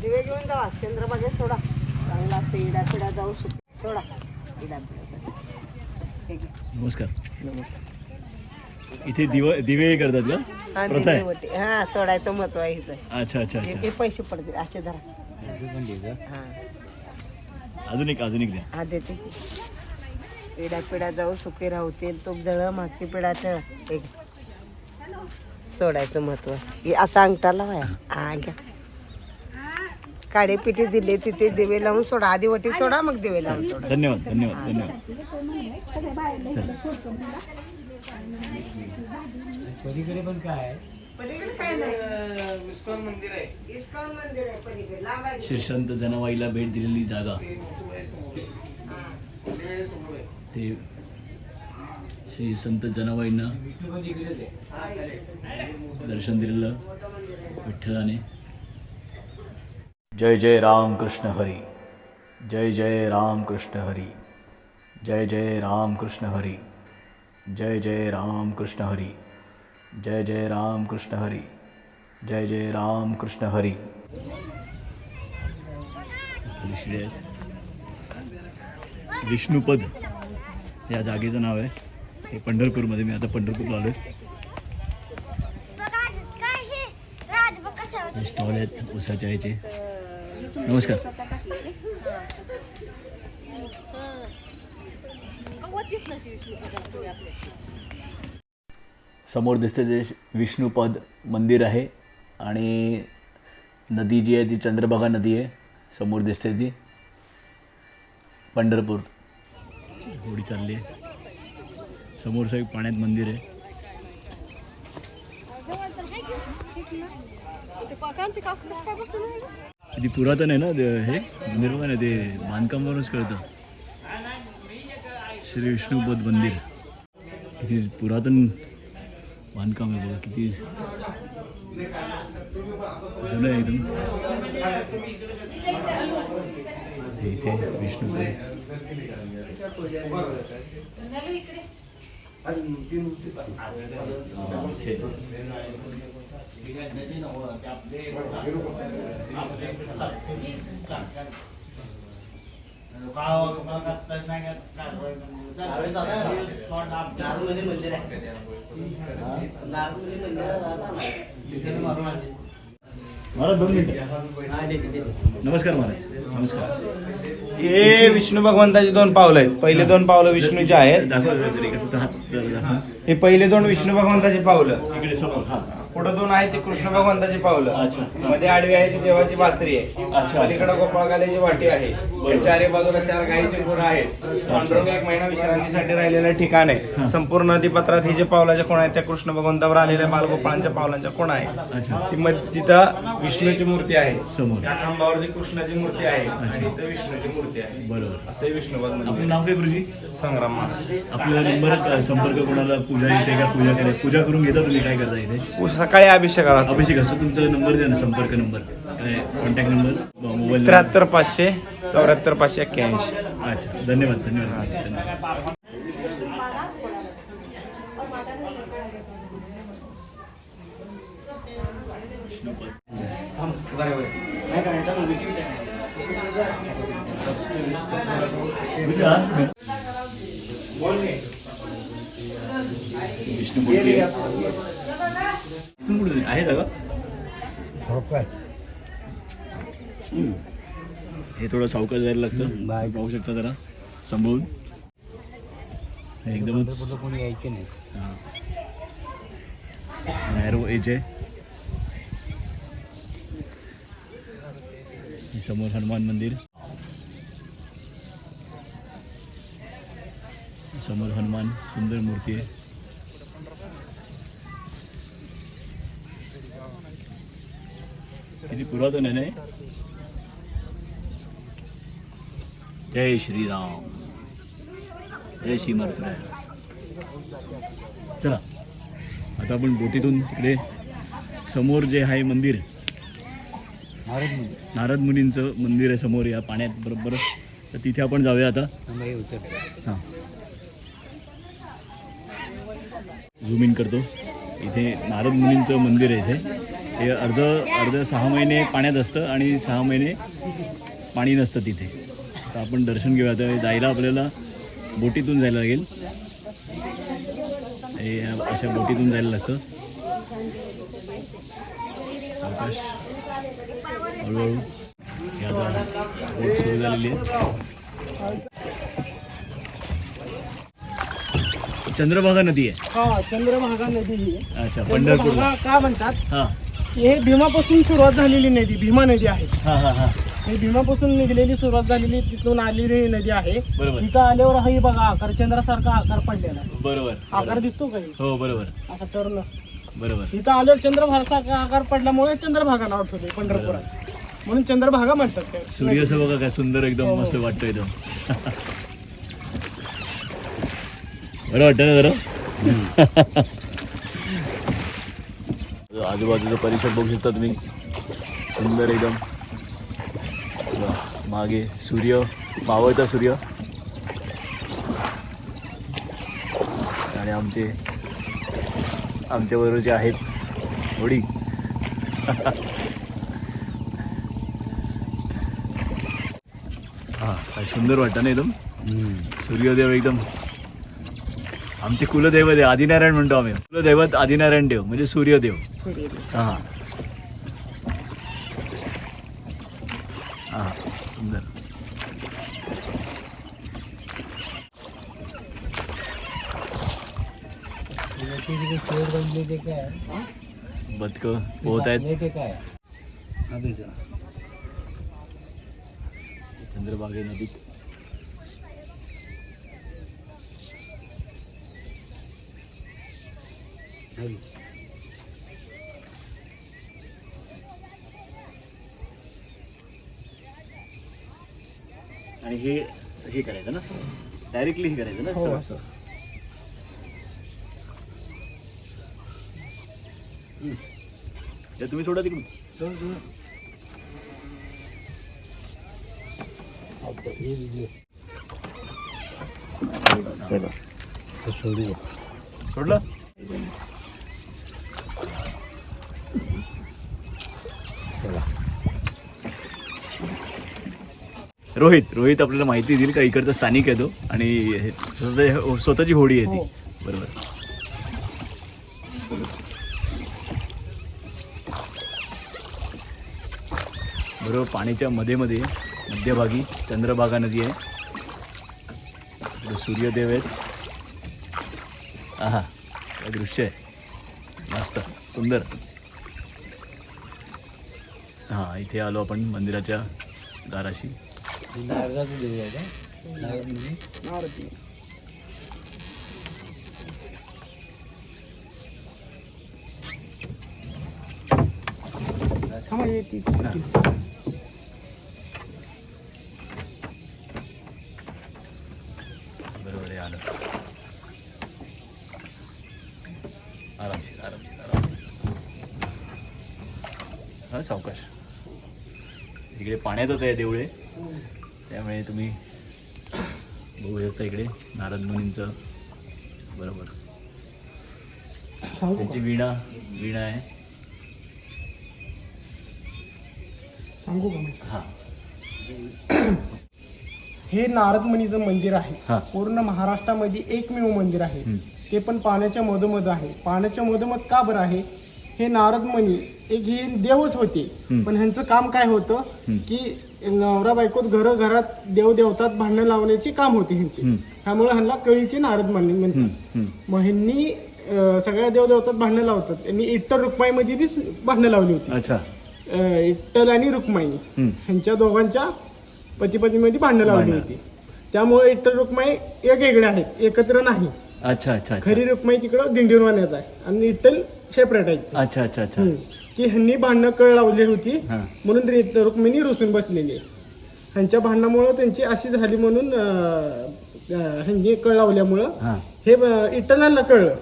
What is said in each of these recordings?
दिवे घेऊन जावा. चंद्रभागे सोडा. चांगला असते इडा पिडा जाऊ सुक सोडा. इडा पिडा हे घे. नमस्कार. इथे दिव दिवे करतात हा, का प्रथा आहे. हा सोडायचं महत्त्व आहे इथं. अच्छा अच्छा हे अच्छा. हे पैसे पडतील असे धरा. हा. अजून एक अजून एक द्या. हा देते. पिढ्या पिढ्या जाऊ सुखी राहतील. तूप जळ मागची पिढा टळ एक सोडायचं महत्त्व. हे असा अंगठा लावाय हा घ्या. काडे पिठी दिले तिथे दिवे लावून सोडा आधी वटी सोडा मग दिवे लावून सोडा. धन्यवाद धन्यवाद धन्यवाद. पलीकडे काय नाही. इस्कॉन मंदिर आहे. इस्कॉन मंदिर आहे पलीकडे लांब आहे. श्री संत जनाबाईला भेट दिलेली जागा. ते श्री संत जनाबाईंना दर्शन दिलेलं विठ्ठलाने. जय जय राम कृष्ण हरी जय जय राम कृष्ण हरी जय जय राम कृष्ण हरी जय जय राम कृष्ण हरी जय जय राम कृष्ण हरी जय जय राम कृष्ण हरी। विष्णुपद या जागेचं नाव आहे. हे पंढरपूरमध्ये मी आता पंढरपूरला आलो हे? स्टॉल आहेत उसाच्या ह्याचे नमस्कार. समोर दिसते जे विष्णुपद मंदिर आहे आणि नदी जी आहे ती चंद्रभागा नदी आहे. समोर दिसते ती पंढरपूर. होडी चालली आहे. समोरचं एक पाण्यात मंदिर आहे? किती पुरातन आहे ना ते- हे? मंदिर बघा ना ते बांधकामावरूनच कळतं. श्री विष्णुपद मंदिर. किती पुरातन बांधकाम आहे बघा किती जुनं आहे एकदम. महाराज दोन मिनिटं नमस्कार महाराज. नमस्कार. हे विष्णू भगवंताची दोन पावलं आहेत. पहिले दोन पावलं विष्णूचे आहेत. हे पहिले दोन विष्णू भगवंताची पावलं. इकडे समोर. हा. पुढे दोन आहेत ते कृष्ण भगवंताची पावलं. अच्छा. मध्ये आडवी आहे ती देवाची बासरी आहे. अच्छा. पलीकडे गोपाळकाल्याची वाटी आहे. या चारी बाजूला चार गायीचे गुण आहेत. पांडुरंग एक महिना विश्रांतीसाठी राहिलेलं ठिकाण आहे. संपूर्ण नदीपत्रात ही जे पावलाच्या कोण आहेत त्या कृष्ण भगवंतावर आलेल्या बालगोपाळांच्या पावलांच्या कोण आहे अच्छा. ती मध्ये तिथं विष्णूची मूर्ती आहे. समोर. खांबावरती कृष्णाची मूर्ती आहे. आणि इथं विष्णूची मूर्ती आहे. बरोबर. असे विष्णुपद आपलं नाव काय गुरुजी? संग्राम महाराज. आपला नंबर संपर्क कोणाला? पूजा येते का? पूजा करायची पूजा करून घेता तुम्ही? काय करता इथे? सकाळी अभिषेक आला अभिषेक असतो तुमचा नंबर द्या ना संपर्क नंबर. कॉन्टॅक्ट नंबर मोबाईल त्र्याहत्तर पाचशे चौऱ्याहत्तर पाचशे एक्क्याऐंशी. अच्छा धन्यवाद धन्यवाद. विष्णुमूर्ती. आहे जागा हम्म. हे थोडं सावकाश जायला लागतं. पाहू शकता जरा. सांभाळून हे एकदमच. हां. नॅरो एज आहे हे समोर हनुमान मंदिर. समोर हनुमान सुंदर मूर्ती आहे. किती पुरातन आहे नाही जय श्रीराम जय श्री मथुरा चला आता आपण बोटीतून तिकडे समोर जे आहे मंदिर नारद मुनींचं मंदिर आहे समोर या पाण्यात बरोबर. तर तिथे आपण जाऊया आता. हां. झूम इन करतो. इथे नारद मुनींचं मंदिर आहे इथे. हे अर्ध अर्ध सहा महिने पाण्यात असतं आणि सहा महिने पाणी नसतं तिथे. तर आपण दर्शन घेऊया. तर जायला आपल्याला बोटीतून जायला लागेल. हे अशा बोटीतून जायला लागतं. सावकाश हळूहळू आता बोट सुरू झालेली आहे. चंद्रभागा नदी आहे. हा चंद्रभागा नदी ही. अच्छा चंद्रभागा का म्हणतात? हां. हे भीमापासून सुरुवात झालेली नदी भीमा नदी आहे. हां हां हां. ही भीमापासून निघलेली सुरुवात झालेली तिथून आलेली नदी आहे. बरोबर. इथं आल्यावर हा ही बघा आकार चंद्रासारखा आकार पडलेला आहे. बरोबर आकार दिसतो काही हो? बरोबर. असा टर्न. बरोबर. इथं आल्यावर चंद्रभागाचा आकार पडल्यामुळे चंद्रभागा नाव ठेवले पंढरपुरात. म्हणून चंद्रभागा म्हणतात ते. सूर्याचं बघा काय सुंदर एकदम मस्त वाटतं एकदम. बरं वाटतं ना जरा? आजूबाजूचा परिसर बघू शकता तुम्ही. सुंदर एकदम. मागे सूर्य मावळता सूर्य. आणि आमचे आमच्या बरोबरचे आहेत होडी हा काय सुंदर वाटतं ना एकदम? सूर्योदय एकदम. आमचे कुलदैवत आहे आदिनारायण म्हणतो आम्ही. कुलदैवत आदिनारायण देव म्हणजे सूर्यदेव. हा. हा सुंदर. बदक पोहत आहेत. चंद्रभागे नदीत. आणि हे हे करायचं ना? डायरेक्टली हे करायचं ना? सरळ असं. हम्म. तुम्ही सोडा तिकडून. सोडलं? रोहित रोहित आपल्याला माहिती देईल का इकडचा स्थानिक आहे तो आणि हे स्वतः स्वतःची होडी आहे ती. बरोबर. बरोबर पाण्याच्या मध्ये मध्ये मध्यभागी चंद्रभागा नदी आहे. सूर्यदेव आहेत. आहा काय दृश्य आहे. मस्त सुंदर. हां इथे आलो आपण मंदिराच्या दाराशी. थांबा, येते. बरोबर आहे आलं. आरामशीर आरामशीर आरामशीर. हा सावकाश. इकडे पाण्यातच आहे देवळे. त्यामुळे तुम्ही बघू शकता इकडे नारद मुनींचं. बरोबर. त्यांची विणा विणा आहे. सांगू का मी? हां. हे नारद मुनीचं मंदिर आहे. हा. पूर्ण महाराष्ट्रामध्ये एकमेव मंदिर आहे. ते पण पाण्याच्या मधोमध आहे. पाण्याच्या मधोमध का बरं आहे? हे नारद मुनी एक हे देवच होते. पण ह्यांचं काम काय होतं की नवरा बायकोत घर घरात देव देवतात भांडणं लावण्याचे काम होते ह्यांचे. त्यामुळे ह्यांना कळीचे नारद मुनी म्हणतात. मग ह्यांनी सगळ्या देव देवतात भांडणं लावतात त्यांनी इट्टर रुक्माईमध्ये बी भांडणं लावली होती इट्टल आणि रुक्माई. ह्यांच्या दोघांच्या पतीपतीमध्ये भांडणं लावली. होती त्यामुळे इट्टल रुक्माई वेगवेगळे आहेत एकत्र नाही अच्छा अच्छा खरी रुक्माई तिकडं दिंडीरवाण्यात आहे आणि इट्टल सेपरेट आहे अच्छा अच्छा अच्छा. की ह्यांनी भांडणं कळ लावली होती. हां. म्हणून रि- रुक्मिणी रुसून बसलेली. आहे ह्यांच्या भांडणामुळं त्यांची अशी झाली म्हणून अं, अं, ह्यांनी कळ लावल्यामुळं हां. हे इटनाला कळलं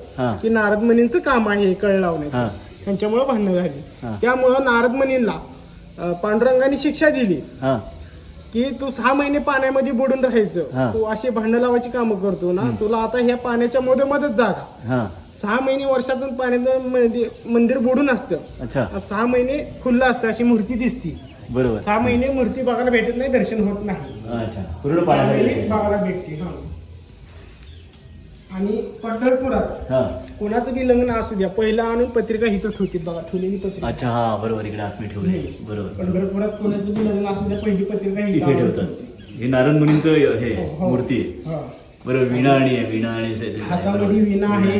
की नारद मुनींचं काम आहे हे कळ हां. लावण्याचं त्यांच्यामुळं भांडणं झाली. त्यामुळं नारद मुनींना अं, पांडुरंगाने शिक्षा दिली. हां. की तू सहा महिने पाण्यामध्ये बुडून हां. राहायचं तू अशी भांडण लावायची कामं करतो ना तुला आता ह्या पाण्याच्या मधोमधच जागा. हां. सहा महिने वर्षातून पाण्याचं मंदिर मंदिर बुडून असतं. अच्छा. सहा महिने खुल्लं असतं अशी मूर्ती दिसती. बरोबर. सहा महिने मूर्ती बघायला भेटत नाही दर्शन होत नाही. अच्छा. पूर्ण सहा महिने पाण्यामध्ये बघायला भेटते हा. आणि पंढरपुरात हा. कोणाचं बी लग्न असू द्या पहिला आणून पत्रिका इथं ठेवतील बघा ठेवलेली पत्रिका. अच्छा हा बरोबर इकडे आतमध्ये ठेवले. बरोबर पंढरपुरात कोणाचं बी लग्न असू द्या पहिली पत्रिका इथे इथं ठेवतात. हे नारायण मुनींचं हे हो. मूर्ती. आहे हा. बरोबर विणा आणि आहे विणा आणि हातामध्ये विणा आहे.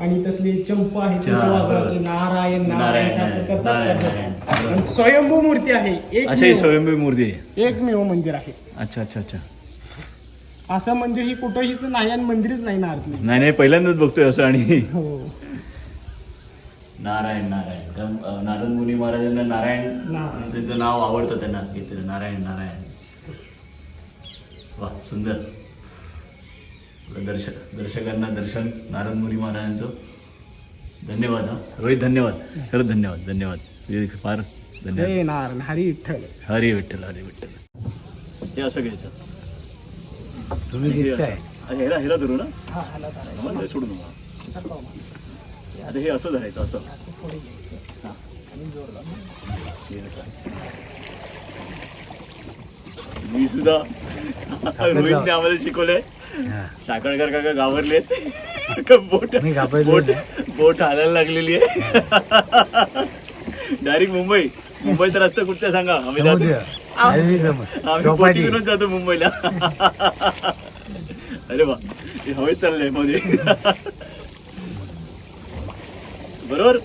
आणि तसले चंप आहे नारायण नारायण, नारायण करतात. स्वयंभू मूर्ती आहे अच्छा एक स्वयंभू मूर्ती आहे. एकमेव मंदिर आहे. अच्छा अच्छा अच्छा. असं मंदिर ही कुठंही नाही आणि मंदिरच नाही ना नाही नाही नाही पहिल्यांदाच बघतोय असं आणि. हो. नारायण नारायण. कारण, नारायण मुनी महाराजांना नारायण. त्यांचं नाव आवडतं त्यांना नारायण नारायण. वा सुंदर. दर्शक दर्शकांना दर्शन नारायण मुनी महाराजांचं. धन्यवाद हा. रोहित धन्यवाद. खरंच धन्यवाद धन्यवाद. तुझे फार धन्यवाद. नारायण हरी विठ्ठल. हरी विठ्ठल हरी विठ्ठल. हे असं घ्यायचं. हे असं. अच्छा, ह्याला ह्याला धरू ना? हा सोडू नका. आता हे असं धरायचं असं. हे असं. मी सुद्धा रोहितने आम्हाला शिकवलंय. साखळकर काका घाबरलेत का बोट बोट बोट हालायला लागलेली आहे. डायरेक्ट मुंबई. मुंबईचा रस्ता कुठचा सांगा? आम्ही जातो आम्ही बोटीतूनच जातो मुंबईला. अरे वा. हे हवेत चाललंयमध्ये. बरोबर?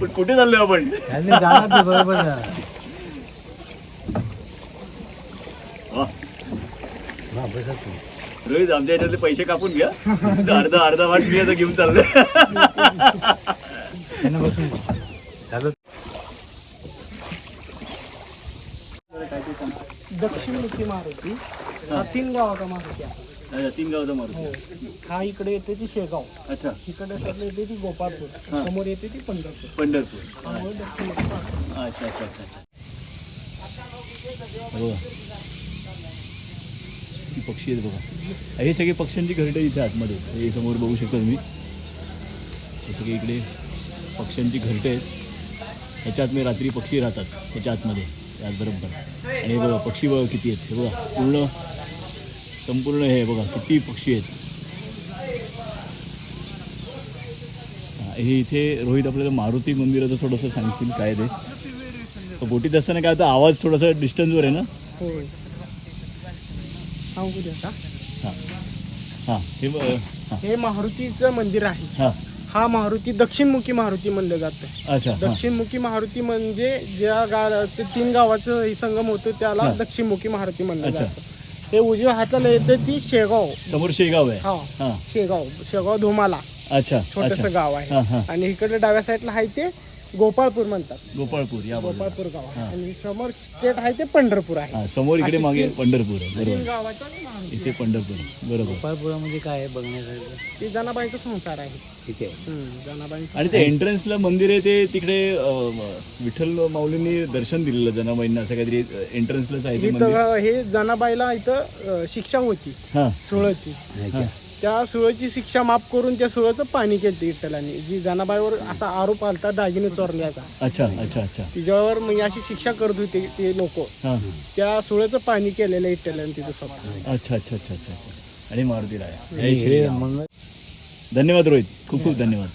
पण कुठे चाललोय आपण. रोहित आमच्या याच्यातले पैसे कापून घ्या. अर्धा अर्धा वाट मी आता घेऊन चाललोय. दक्षिणमुखी मारुती. हा तीन गावाचा मारुती आहे. अच्छा, तीन गावचा मारू हो. हा इकडे येते ती शेगाव. अच्छा. इकडे सरला येते ती गोपाळपूर. समोर येते ती पंढरपूर. पंढरपूर. मारुती. अच्छा अच्छा अच्छा अच्छा. किती पक्षी आहेत बघा. हे सगळे पक्ष्यांची घरटे इथे आतमध्ये. हे समोर बघू शकता तुम्ही. हे सगळे इकडे पक्ष्यांची घरटे आहेत. ह्याच्या आतमध्ये रात्री पक्षी राहतात ह्याच्या आतमध्ये त्याचबरोबर आणि हे बघा पक्षी बघा किती आहेत. हे बघा पूर्ण संपूर्ण हे बघा किती पक्षी आहेत. हे इथे रोहित आपल्याला मारुती मंदिराचं थोडंसं सांगतील काय ते. बोटीत असताना काय होतं आवाज थोडासा डिस्टन्सवर आहे ना? सांगू का हां. हां हे ब- हां. हे मारुतीचं मंदिर आहे. हां. हा मारुती दक्षिणमुखी मारुती म्हणलं जातं अच्छा हां. दक्षिणमुखी मारुती म्हणजे ज्या गावाचे तीन गावाचं हे संगम होतं त्याला हा. दक्षिणमुखी मारुती म्हणलं अच्छा. जातं. ते उजव्या हाताला येतं ती शेगाव. समोर शेगाव आहे. हा हां. शेगाव. शेगाव धुमाला. अच्छा छोटस अच्छा गाव हा, हा. आहे आणि इकडे डाव्या साईडला आहे ते गोपाळपूर म्हणतात. गोपाळपूर या बाजूला. गोपाळपूर गाव आहे. आणि समोर स्टेट आहे ते पंढरपूर आहे. हां समोर इकडे मागे पंढरपूर आहे तीन बरोबर गावाचा मारुती इथे पंढरपूर आहे. बरोबर. गोपाळपुरामध्ये काय आहे बघण्यासारखं? ते जनाबाईचा संसार आहे. ठीक आहे. हम्म, जनाबाईंचा आणि ते एंट्रन्सला मंदिर आहे ते तिकडे अं, विठ्ठल माऊलींनी दर्शन दिलेलं जनाबाईंना असं काहीतरी एंट्रन्सलाच आहे ते मंदिर. इथं हे जनाबाईला इथं अं, शिक्षा होती. हां. सुळची. हां. त्या सुळची शिक्षा माफ करून त्या सुळचं पाणी केलं विठ्ठलांनी जी जनाबाईवर असा आरोप आलता दागिने चोरल्याचा अच्छा अच्छा अच्छा. तिच्यावर म्हणजे अशी शिक्षा करत होते ते लोक. हां त्या सुळचं पाणी केलेलं आहे विठ्ठलाने तिथं स्वतः अच्छा अच्छा अच्छा अच्छा अच्छा. आणि जय श्रीराम. मंगळ धन्यवाद रोहित. खूप खूप धन्यवाद.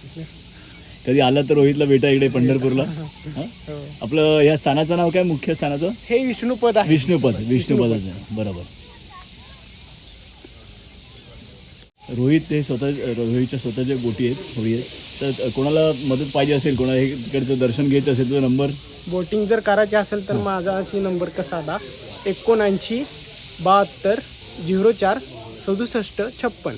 कधी आला तर रोहितला भेटा इकडे पंढरपूरला? हं? हो. आपलं या स्थानाचं नाव काय? मुख्य स्थानाचं हे विष्णुपद आहे. विष्णुपद विष्णुपदाचं. बरोबर. रोहित हे स्वतः रोहितच्या स्वतःच्या गोटी आहेत होळी आहेत तर कोणाला मदत पाहिजे असेल कोणाला हे तिकडचं दर्शन घ्यायचं असेल तर नंबर? बोटिंग जर करायची असेल तर माझा अशी नंबर कसा दा एकोणऐंशी बहात्तर झिरो चार सदुसष्ट छप्पन.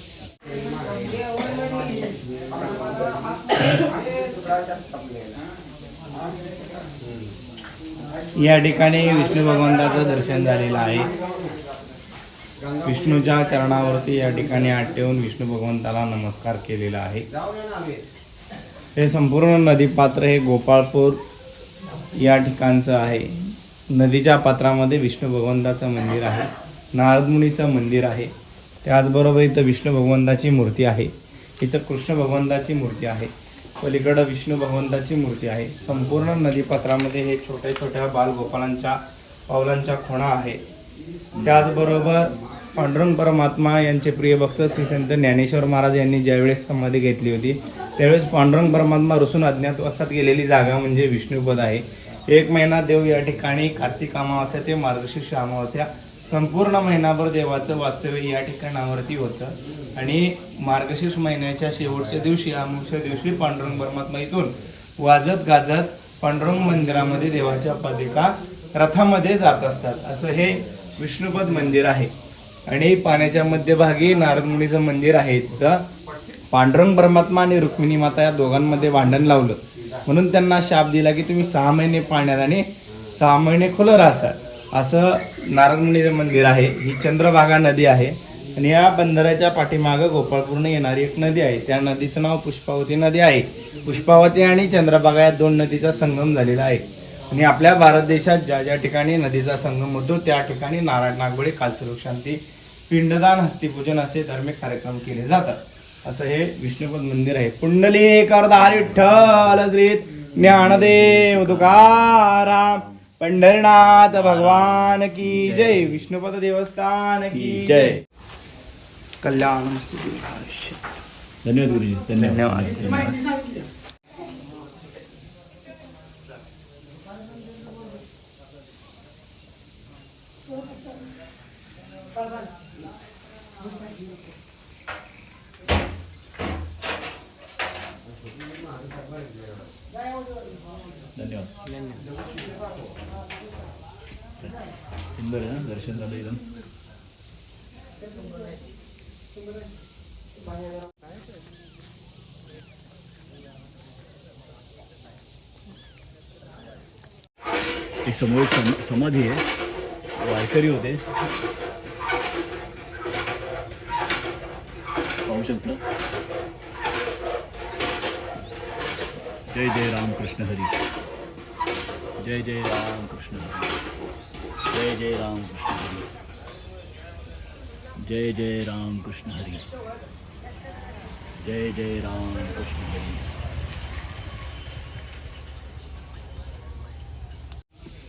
या ठिकाणी विष्णू भगवंताचं दर्शन झालेलं आहे. विष्णूच्या चरणावरती या ठिकाणी आठ ठेवून विष्णू भगवंताला नमस्कार केलेला आहे. हे संपूर्ण नदीपात्र हे गोपाळपूर या ठिकाणचं आहे. नदीच्या पात्रामध्ये विष्णू भगवंताचं मंदिर आहे. नारदमुनीचं मंदिर आहे. त्याचबरोबर इथं विष्णू भगवंताची मूर्ती आहे. इथं कृष्ण भगवंताची मूर्ती आहे. पलीकडं विष्णू भगवंताची मूर्ती आहे. संपूर्ण नदीपात्रामध्ये हे छोट्या छोट्या बालगोपालांच्या पावलांच्या खुणा आहे. त्याचबरोबर पांडुरंग परमात्मा यांचे प्रिय भक्त श्री संत ज्ञानेश्वर महाराज यांनी ज्यावेळेस समाधी घेतली होती त्यावेळेस पांडुरंग परमात्मा रुसून अज्ञात वसात गेलेली जागा म्हणजे विष्णुपद आहे. एक महिना देव या ठिकाणी कार्तिक अमावास्या ते मार्गशीर्ष अमावास्या संपूर्ण महिनाभर देवाचं वास्तव्य या ठिकाणावरती होतं. आणि मार्गशीर्ष महिन्याच्या शेवटच्या दिवशी अमावस्या दिवशी पांडुरंग परमात्मा इथून वाजत गाजत पांडुरंग मंदिरामध्ये देवाच्या पदिका रथामध्ये जात असतात. असं हे विष्णुपद मंदिर आहे. आणि पाण्याच्या मध्यभागी नारद मुनीचं मंदिर आहे तर पांडुरंग परमात्मा आणि रुक्मिणी माता या दोघांमध्ये भांडण लावलं. म्हणून त्यांना शाप दिला की तुम्ही सहा महिने पाण्यात आणि सहा महिने खुलं राहतात असं नारद मुनीचं मंदिर आहे. ही चंद्रभागा नदी आहे. आणि या बंदराच्या पाठीमागं गोपाळपूर्ण येणारी एक नदी आहे. त्या नदीचं नाव पुष्पावती नदी आहे. पुष्पावती आणि चंद्रभागा या दोन नदीचा संगम झालेला आहे. आणि आपल्या भारत देशात ज्या ज्या ठिकाणी नदीचा संगम होतो त्या ठिकाणी नारायण नागबळे कालसरूप शांती पिंडदान हस्तिपूजन असे धार्मिक कार्यक्रम केले जातात. असं हे विष्णुपद मंदिर आहे. पुंडली करदार विठ्ठल श्री ज्ञानदेव तुकाराम पंढरनाथ भगवान की जय. विष्णुपद देवस्थान की जय. कल्याण धन्यवाद गुरुजी धन्यवाद धन्यवाद. सुंदर आहे ना दर्शन झालं एक समोर एक सम समाधी आहे वारकरी होते पाहू शकता. जय जय राम कृष्ण हरी. जय जय राम कृष्ण हरी. जय जय राम कृष्ण हरी. जय जय राम कृष्ण हरी. जय जय राम कृष्ण हरी.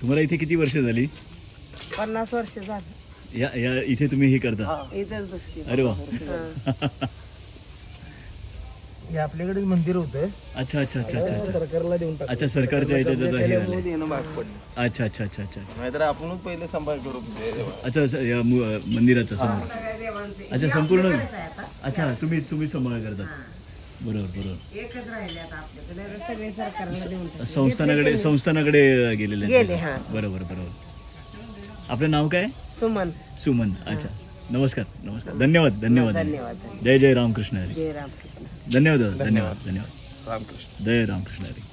तुम्हाला इथे किती वर्ष झाली? पन्नास वर्ष झाली. या या इथे तुम्ही हे करता. इथंच बसते. अरे वा. हे. आपल्याकडे मंदिर होतं. अच्छा अच्छा अच्छा अच्छा अच्छा. सरकारला देऊन अच्छा सरकारच्या ह्याच्यात आता हे झालंय. येणं भाग पडलं. अच्छा अच्छा अच्छा अच्छा अच्छा. नाहीतर आपणच पहिले संभाळ करू अच्छा अच्छा या मु- मंदिराचा समोर अच्छा संपूर्ण अच्छा तुम्ही तुम्ही सांभाळ करतात बरोबर बरोबर. एकच राहिले आता आपल्याकडे सगळे सरकारला देऊन टाकले. संस्थानाकडे संस्थानाकडे गेलेले आहेत. गेले, हां. बरोबर बरोबर. आपलं नाव काय? सुमन. सुमन अच्छा. नमस्कार नमस्कार. धन्यवाद धन्यवाद. धन्यवाद जय जय रामकृष्ण हरी. जय रामकृष्ण. धन्यवाद धन्यवाद. धन्यवाद. रामकृष्ण. जय रामकृष्ण हरी.